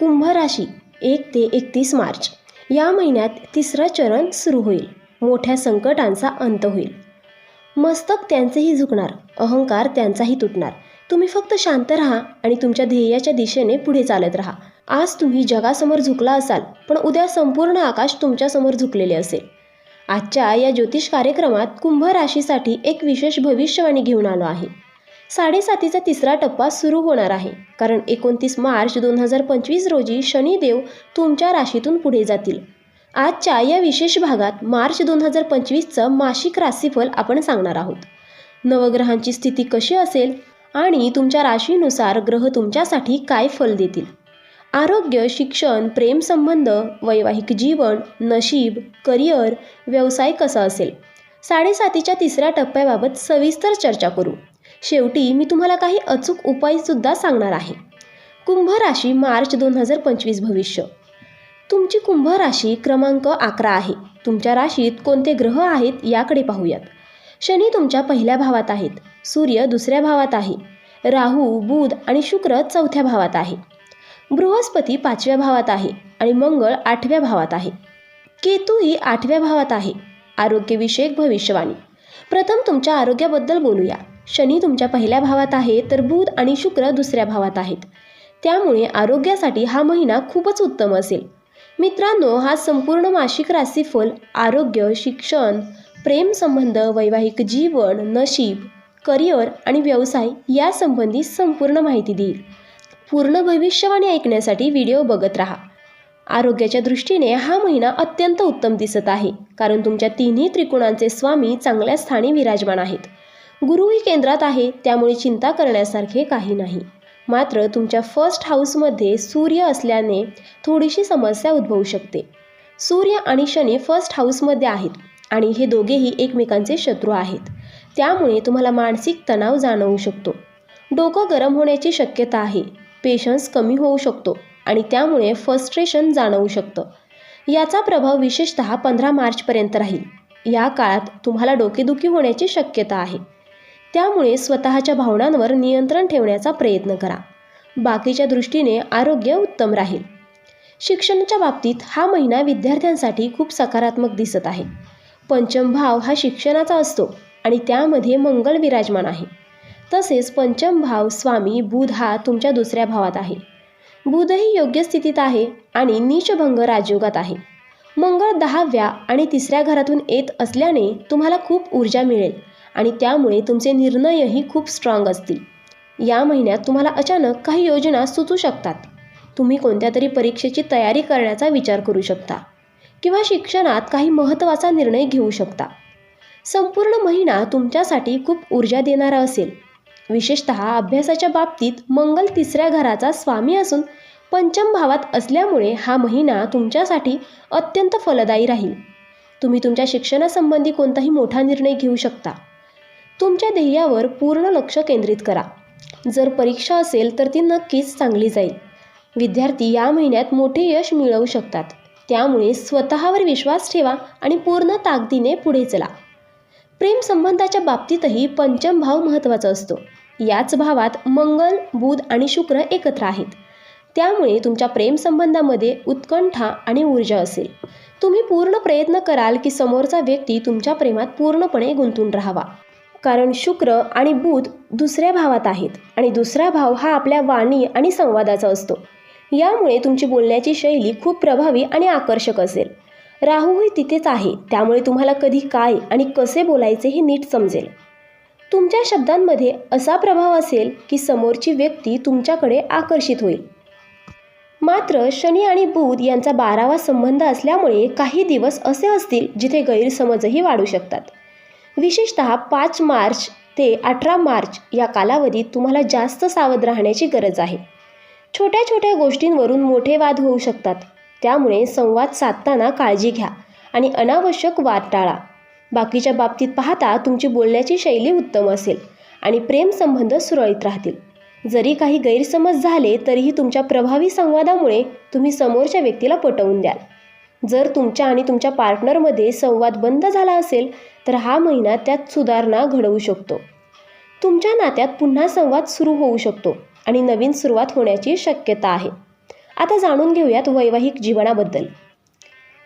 कुंभ राशी एक ते एकतीस मार्च. या महिन्यात तिसरा चरण सुरू होईल. मोठ्या संकटांचा अंत होईल. मस्तक त्यांचेही झुकणार अहंकार त्यांचाही तुटणार. तुम्ही फक्त शांत राहा आणि तुमच्या ध्येयाच्या दिशेने पुढे चालत राहा. आज तुम्ही जगासमोर झुकला असाल पण उद्या संपूर्ण आकाश तुमच्यासमोर झुकलेले असेल. आजच्या या ज्योतिष कार्यक्रमात कुंभ राशीसाठी एक विशेष भविष्यवाणी घेऊन आलो आहे. साडेसातीचा तिसरा टप्पा सुरू होणार आहे. कारण एकोणतीस मार्च दोन हजार पंचवीस रोजी शनिदेव तुमच्या राशीतून पुढे जातील. आजच्या या विशेष भागात मार्च दोन हजार पंचवीसचं मासिक राशीफल आपण सांगणार आहोत. नवग्रहांची स्थिती कशी असेल आणि तुमच्या राशीनुसार ग्रह तुमच्यासाठी काय फल देतील? आरोग्य शिक्षण प्रेमसंबंध वैवाहिक जीवन नशीब करिअर व्यवसाय कसा असेल? साडेसातीच्या तिसऱ्या टप्प्याबाबत सविस्तर चर्चा करू. शेवटी मी तुम्हाला काही अचूक उपायसुद्धा सांगणार आहे. कुंभ राशी मार्च दोन हजार पंचवीस भविष्य. तुमची कुंभ राशी क्रमांक अकरा आहे. तुमच्या राशीत कोणते ग्रह आहेत याकडे पाहूयात. शनी तुमच्या पहिल्या भावात आहेत. सूर्य दुसऱ्या भावात आहे. राहू बुध आणि शुक्र चौथ्या भावात आहे. बृहस्पती पाचव्या भावात आहे आणि मंगळ आठव्या भावात आहे. केतूही आठव्या भावात आहे. आरोग्यविषयक भविष्यवाणी. प्रथम तुमच्या आरोग्याबद्दल बोलूया. शनी तुमच्या पहिल्या भावात आहे तर बुध आणि शुक्र दुसऱ्या भावात आहेत. त्यामुळे आरोग्यासाठी हा महिना खूपच उत्तम असेल. मित्रांनो हा संपूर्ण मासिक राशीफल आरोग्य शिक्षण प्रेमसंबंध वैवाहिक जीवन नशीब करिअर आणि व्यवसाय यासंबंधी संपूर्ण माहिती देईल. पूर्ण भविष्यवाणी ऐकण्यासाठी व्हिडिओ बघत राहा. आरोग्याच्या दृष्टीने हा महिना अत्यंत उत्तम दिसत आहे कारण तुमच्या तिन्ही त्रिकोणांचे स्वामी चांगल्या स्थानी विराजमान आहेत. गुरुही केंद्रात आहे त्यामुळे चिंता करण्यासारखे काही नाही. मात्र तुमच्या फर्स्ट हाऊसमध्ये सूर्य असल्याने थोडीशी समस्या उद्भवू शकते. सूर्य आणि शनी फर्स्ट हाऊसमध्ये आहेत आणि हे दोघेही एकमेकांचे शत्रू आहेत. त्यामुळे तुम्हाला मानसिक तणाव जाणवू शकतो. डोकं गरम होण्याची शक्यता आहे. पेशन्स कमी होऊ शकतो आणि त्यामुळे फ्रस्ट्रेशन जाणवू शकतं. याचा प्रभाव विशेषतः पंधरा मार्चपर्यंत राहील. या काळात तुम्हाला डोकेदुखी होण्याची शक्यता आहे. त्यामुळे स्वतःच्या भावनांवर नियंत्रण ठेवण्याचा प्रयत्न करा. बाकीच्या दृष्टीने आरोग्य उत्तम राहील. शिक्षणाच्या बाबतीत हा महिना विद्यार्थ्यांसाठी खूप सकारात्मक दिसत आहे. पंचम भाव हा शिक्षणाचा असतो आणि त्यामध्ये मंगळ विराजमान आहे. तसेच पंचम भाव स्वामी बुध हा तुमच्या दुसऱ्या भावात आहे. बुधही योग्य स्थितीत आहे आणि नीचभंग राजयोगात आहे. मंगळ दहाव्या आणि तिसऱ्या घरातून येत असल्याने तुम्हाला खूप ऊर्जा मिळेल. आणि त्यामुळे तुमचे निर्णयही खूप स्ट्रॉंग असतील. या महिन्यात तुम्हाला अचानक काही योजना सुचू शकतात. तुम्ही कोणत्या तरी परीक्षेची तयारी करण्याचा विचार करू शकता किंवा शिक्षणात काही महत्त्वाचा निर्णय घेऊ शकता. संपूर्ण महिना तुमच्यासाठी खूप ऊर्जा देणारा असेल. विशेषत अभ्यासाच्या बाबतीत मंगल तिसऱ्या घराचा स्वामी असून पंचम भावात असल्यामुळे हा महिना तुमच्यासाठी अत्यंत फलदायी राहील. तुम्ही तुमच्या शिक्षणासंबंधी कोणताही मोठा निर्णय घेऊ शकता. तुमच्या ध्येयावर पूर्ण लक्ष केंद्रित करा. जर परीक्षा असेल तर ती नक्कीच चांगली जाईल. विद्यार्थी या महिन्यात मोठे यश मिळवू शकतात. त्यामुळे स्वतःवर विश्वास ठेवा आणि पूर्ण ताकदीने पुढे चला. प्रेमसंबंधाच्या बाबतीतही पंचम भाव महत्त्वाचा असतो. याच भावात मंगल बुध आणि शुक्र एकत्र आहेत. त्यामुळे तुमच्या प्रेमसंबंधामध्ये उत्कंठा आणि ऊर्जा असेल. तुम्ही पूर्ण प्रयत्न कराल की समोरचा व्यक्ती तुमच्या प्रेमात पूर्णपणे गुंतून राहावा. कारण शुक्र आणि बुध दुसऱ्या भावात आहेत आणि दुसरा भाव हा आपल्या वाणी आणि संवादाचा असतो. यामुळे तुमची बोलण्याची शैली खूप प्रभावी आणि आकर्षक असेल. राहूही तिथेच आहे त्यामुळे तुम्हाला कधी काय आणि कसे बोलायचे हे नीट समजेल. तुमच्या शब्दांमध्ये असा प्रभाव असेल की समोरची व्यक्ती तुमच्याकडे आकर्षित होईल. मात्र शनी आणि बुध यांचा बारावा संबंध असल्यामुळे काही दिवस असे असतील जिथे गैरसमजही वाढू शकतात. विशेषत पाच मार्च ते अठरा मार्च या कालावधीत तुम्हाला जास्त सावध राहण्याची गरज आहे. छोट्या छोट्या गोष्टींवरून मोठे वाद होऊ शकतात. त्यामुळे संवाद साधताना काळजी घ्या आणि अनावश्यक वाद टाळा. बाकीच्या बाबतीत पाहता तुमची बोलण्याची शैली उत्तम असेल आणि प्रेमसंबंध सुरळीत राहतील. जरी काही गैरसमज झाले तरीही तुमच्या प्रभावी संवादामुळे तुम्ही समोरच्या व्यक्तीला पटवून द्याल. जर तुमच्या आणि तुमच्या पार्टनरमध्ये संवाद बंद झाला असेल तर हा महिना त्यात सुधारणा घडवू शकतो. तुमच्या नात्यात पुन्हा संवाद सुरू होऊ शकतो आणि नवीन सुरुवात होण्याची शक्यता आहे. आता जाणून घेऊयात वैवाहिक जीवनाबद्दल.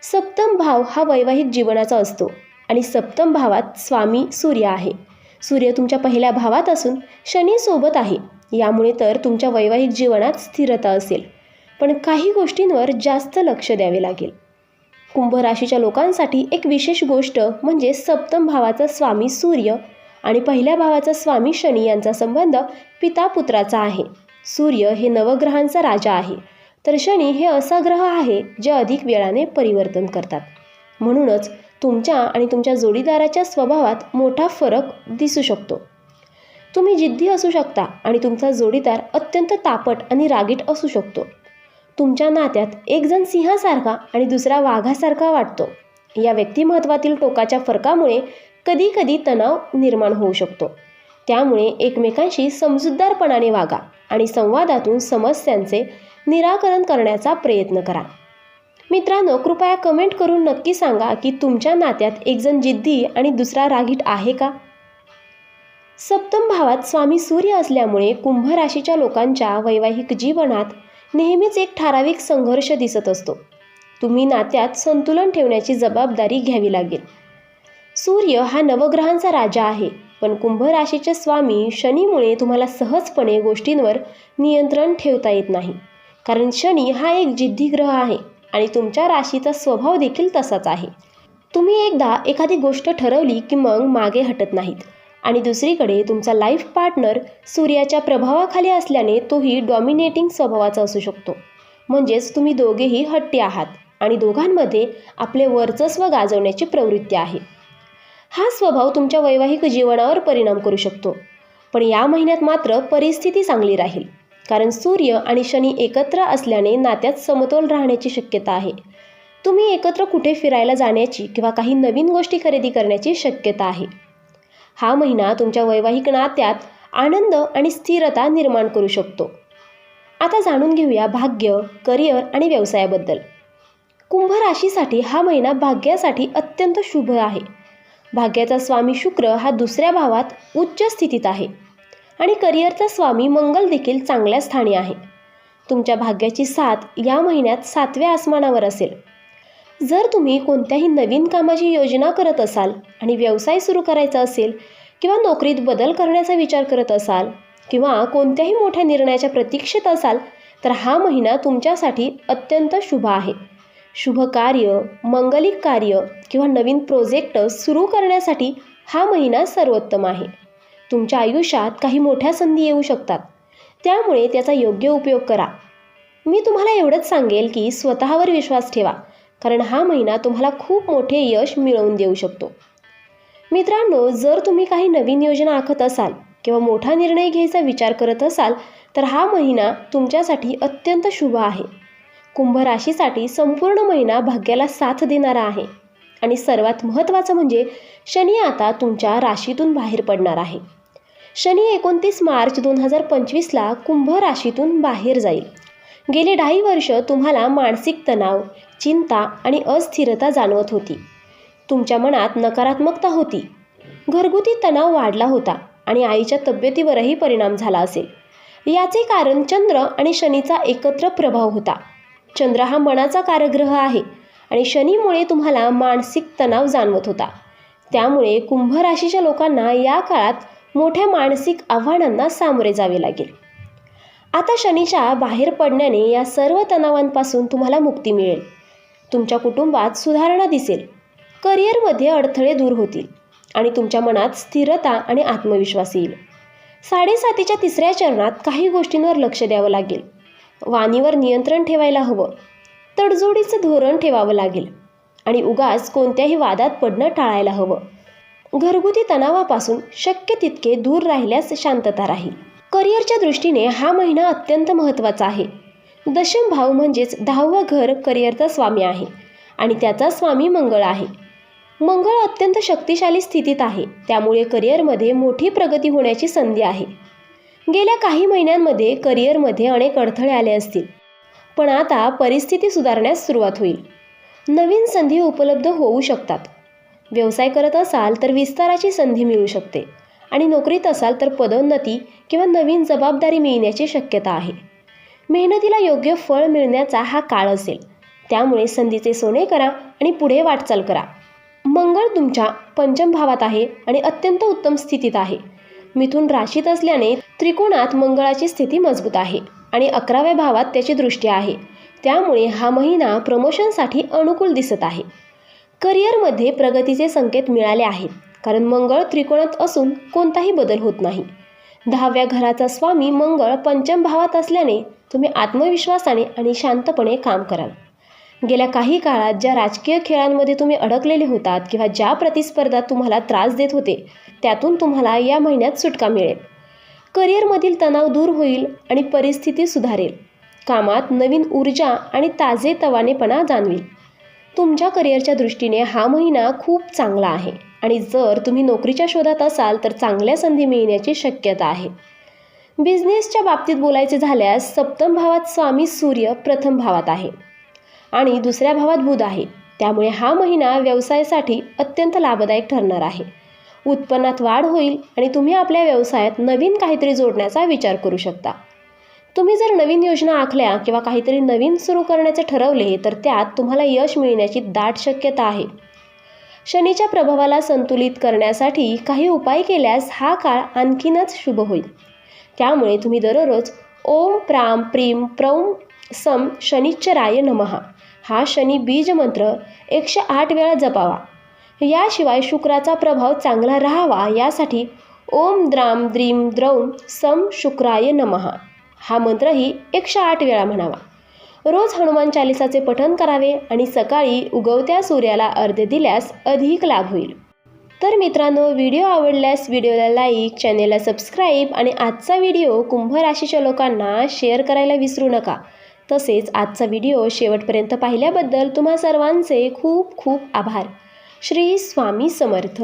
सप्तम भाव हा वैवाहिक जीवनाचा असतो आणि सप्तम भावात स्वामी सूर्य आहे. सूर्य तुमच्या पहिल्या भावात असून शनी सोबत आहे. यामुळे तर तुमच्या वैवाहिक जीवनात स्थिरता असेल. पण काही गोष्टींवर जास्त लक्ष द्यावे लागेल. कुंभ राशीच्या लोकांसाठी एक विशेष गोष्ट म्हणजे सप्तम भावाचा स्वामी सूर्य आणि पहिल्या भावाचा स्वामी शनी यांचा संबंध पिता पुत्राचा आहे. सूर्य हे नवग्रहांचा राजा आहे. तर शनी हे असा ग्रह आहे जे अधिक वेळाने परिवर्तन करतात. म्हणूनच तुमच्या आणि तुमच्या जोडीदाराच्या स्वभावात मोठा फरक दिसू शकतो. तुम्ही जिद्दी असू शकता आणि तुमचा जोडीदार अत्यंत तापट आणि रागीट असू शकतो. तुमच्या नात्यात एक जण सिंहासारखा आणि दुसरा वाघासारखा वाटतो. या व्यक्तिमत्वातील टोकाच्या फरकामुळे कधीकधी तणाव निर्माण होऊ शकतो. त्यामुळे एकमेकांशी समजूतदारपणाने वागा आणि संवादातून समस्यांचे निराकरण करण्याचा प्रयत्न करा. मित्रांनो कृपया कमेंट करून नक्की सांगा की तुमच्या नात्यात एकजण जिद्दी आणि दुसरा रागीट आहे का? सप्तम भावात स्वामी सूर्य असल्यामुळे कुंभ राशीच्या लोकांच्या वैवाहिक जीवनात नेहमीच एक ठराविक संघर्ष दिसत असतो. तुम्ही नात्यात संतुलन ठेवण्याची जबाबदारी घ्यावी लागेल. सूर्य हा नवग्रहांचा राजा आहे पण कुंभ राशीचे स्वामी शनीमुळे तुम्हाला सहजपणे गोष्टींवर नियंत्रण ठेवता येत नाही. कारण शनी हा एक जिद्दी ग्रह आहे आणि तुमच्या राशीचा स्वभाव देखील तसाच आहे. तुम्ही एकदा एखादी गोष्ट ठरवली की मग मागे हटत नाहीत. आणि दुसरीकडे तुमचा लाईफ पार्टनर सूर्याच्या प्रभावाखाली असल्याने तोही डॉमिनेटिंग स्वभावाचा असू शकतो. म्हणजेच तुम्ही दोघेही हट्टी आहात आणि दोघांमध्ये आपले वर्चस्व गाजवण्याची प्रवृत्ती आहे. हा स्वभाव तुमच्या वैवाहिक जीवनावर परिणाम करू शकतो. पण या महिन्यात मात्र परिस्थिती चांगली राहील. कारण सूर्य आणि शनी एकत्र असल्याने नात्यात समतोल राहण्याची शक्यता आहे. तुम्ही एकत्र कुठे फिरायला जाण्याची किंवा काही नवीन गोष्टी खरेदी करण्याची शक्यता आहे. हा महिना तुमच्या वैवाहिक नात्यात आनंद आणि स्थिरता निर्माण करू शकतो. आता जाणून घेऊया भाग्य करिअर आणि व्यवसायाबद्दल. कुंभ राशीसाठी हा महिना भाग्यासाठी अत्यंत शुभ आहे. भाग्याचा स्वामी शुक्र हा दुसऱ्या भावात उच्च स्थितीत आहे आणि करिअरचा स्वामी मंगल देखील चांगल्या स्थानी आहे. तुमच्या भाग्याची साथ या महिन्यात सातव्या आसमानावर असेल. जर तुम्ही कोणत्याही नवीन कामाची योजना करत असाल आणि व्यवसाय सुरू करायचा असेल किंवा नोकरीत बदल करण्याचा विचार करत असाल किंवा कोणत्याही मोठ्या निर्णयाच्या प्रतीक्षेत असाल तर हा महिना तुमच्यासाठी अत्यंत शुभ आहे. शुभ कार्य मंगलिक कार्य किंवा नवीन प्रोजेक्ट सुरू करण्यासाठी हा महिना सर्वोत्तम आहे. तुमच्या आयुष्यात काही मोठ्या संधी येऊ शकतात. त्यामुळे त्याचा योग्य उपयोग करा. मी तुम्हाला एवढंच सांगेल की स्वतःवर विश्वास ठेवा. कारण हा महिना तुम्हाला खूप मोठे यश मिळवून देऊ शकतो. मित्रांनो जर तुम्ही काही नवीन योजना आखत असाल किंवा मोठा निर्णय घ्यायचा विचार करत असाल तर हा महिना तुमच्यासाठी अत्यंत शुभ आहे. कुंभ राशीसाठी संपूर्ण महिना भाग्याला साथ देणारा आहे. आणि सर्वात महत्त्वाचं म्हणजे शनी आता तुमच्या राशीतून बाहेर पडणार आहे. शनी एकोणतीस मार्च दोन हजार पंचवीसला कुंभ राशीतून बाहेर जाईल. गेली ढाई वर्ष तुम्हाला मानसिक तणाव चिंता आणि अस्थिरता जाणवत होती. तुमच्या मनात नकारात्मकता होती. घरगुती तणाव वाढला होता आणि आईच्या तब्येतीवरही परिणाम झाला असेल. याचे कारण चंद्र आणि शनीचा एकत्र प्रभाव होता. चंद्र हा मनाचा कारग्रह आहे आणि शनीमुळे तुम्हाला मानसिक तणाव जाणवत होता. त्यामुळे कुंभ राशीच्या लोकांना या काळात मोठ्या मानसिक आव्हानांना सामोरे जावे लागेल. आता शनीच्या बाहेर पडण्याने या सर्व तणावांपासून तुम्हाला मुक्ती मिळेल. तुमच्या कुटुंबात सुधारणा दिसेल. करिअरमध्ये अडथळे दूर होतील आणि तुमच्या मनात स्थिरता आणि आत्मविश्वास येईल. साडेसातीच्या तिसऱ्या चरणात काही गोष्टींवर लक्ष द्यावं लागेल. वाणीवर नियंत्रण ठेवायला हवं. तडजोडीचं धोरण ठेवावं लागेल. आणि उगाच कोणत्याही वादात पडणं टाळायला हवं. घरगुती तणावापासून शक्य तितके दूर राहिल्यास शांतता राहील. करिअरच्या दृष्टीने हा महिना अत्यंत महत्त्वाचा आहे. दशम भाव म्हणजेच दहावं घर करिअरचा स्वामी आहे आणि त्याचा स्वामी मंगळ आहे. मंगळ अत्यंत शक्तिशाली स्थितीत आहे त्यामुळे करिअरमध्ये मोठी प्रगती होण्याची संधी आहे. गेल्या काही महिन्यांमध्ये करिअरमध्ये अनेक अडथळे आले असतील पण आता परिस्थिती सुधारण्यास सुरुवात होईल. नवीन संधी उपलब्ध होऊ शकतात. व्यवसाय करत असाल तर विस्ताराची संधी मिळू शकते. आणि नोकरीत असाल तर पदोन्नती किंवा नवीन जबाबदारी मिळण्याची शक्यता आहे. मेहनतीला योग्य फळ मिळण्याचा हा काळ असेल. त्यामुळे संधीचे सोने करा आणि पुढे वाटचाल करा. मंगळ तुमच्या पंचम भावात आहे आणि अत्यंत उत्तम स्थितीत आहे. मिथून राशीत असल्याने त्रिकोणात मंगळाची स्थिती मजबूत आहे आणि अकराव्या भावात त्याची दृष्टी आहे. त्यामुळे हा महिना प्रमोशनसाठी अनुकूल दिसत आहे. करिअरमध्ये प्रगतीचे संकेत मिळाले आहेत. कारण मंगळ त्रिकोणात असून कोणताही बदल होत नाही. दहाव्या घराचा स्वामी मंगळ पंचम भावात असल्याने तुम्ही आत्मविश्वासाने आणि शांतपणे काम कराल. गेल्या काही काळात ज्या राजकीय खेळांमध्ये तुम्ही अडकलेले होतात किंवा ज्या प्रतिस्पर्धा तुम्हाला त्रास देत होते त्यातून तुम्हाला या महिन्यात सुटका मिळेल. करिअरमधील तणाव दूर होईल आणि परिस्थिती सुधारेल. कामात नवीन ऊर्जा आणि ताजे तवानेपणा जाणवेल. तुमच्या करिअरच्या दृष्टीने हा महिना खूप चांगला आहे. आणि जर तुम्ही नोकरीच्या शोधात असाल तर चांगल्या संधी मिळण्याची शक्यता आहे. बिझनेसच्या बाबतीत बोलायचे झाल्यास सप्तम भावात स्वामी सूर्य प्रथम भावात आहे आणि दुसऱ्या भावात बुध आहे. त्यामुळे हा महिना व्यवसायासाठी अत्यंत लाभदायक ठरणार आहे. उत्पन्नात वाढ होईल आणि तुम्ही आपल्या व्यवसायात नवीन काहीतरी जोडण्याचा विचार करू शकता. तुम्ही जर नवीन योजना आखल्या किंवा काहीतरी नवीन सुरू करण्याचे ठरवले तर त्यात तुम्हाला यश मिळण्याची दाट शक्यता आहे. शनीच्या प्रभावाला संतुलित करण्यासाठी काही उपाय केल्यास हा काळ आणखीनच शुभ होईल. त्यामुळे तुम्ही दररोज ओम प्राम प्रीम प्रौम सम शनिच्चराय नमहा. हा शनी बीज मंत्र एकशे आठ वेळा जपावा. याशिवाय शुक्राचा प्रभाव चांगला राहावा यासाठी ओम द्राम द्रीम द्रौम सम शुक्राय नमहा. हा मंत्रही एकशे आठ वेळा म्हणावा. रोज हनुमान चालिसाचे पठण करावे आणि सकाळी उगवत्या सूर्याला अर्ध दिल्यास अधिक लाभ होईल. तर मित्रांनो व्हिडिओ आवडल्यास व्हिडिओला लाईक चॅनेलला सबस्क्राईब आणि आजचा व्हिडिओ कुंभ राशीच्या लोकांना शेअर करायला विसरू नका. तसेच आजचा व्हिडिओ शेवटपर्यंत पाहिल्याबद्दल तुम्हा सर्वांचे खूप खूप आभार. श्री स्वामी समर्थ.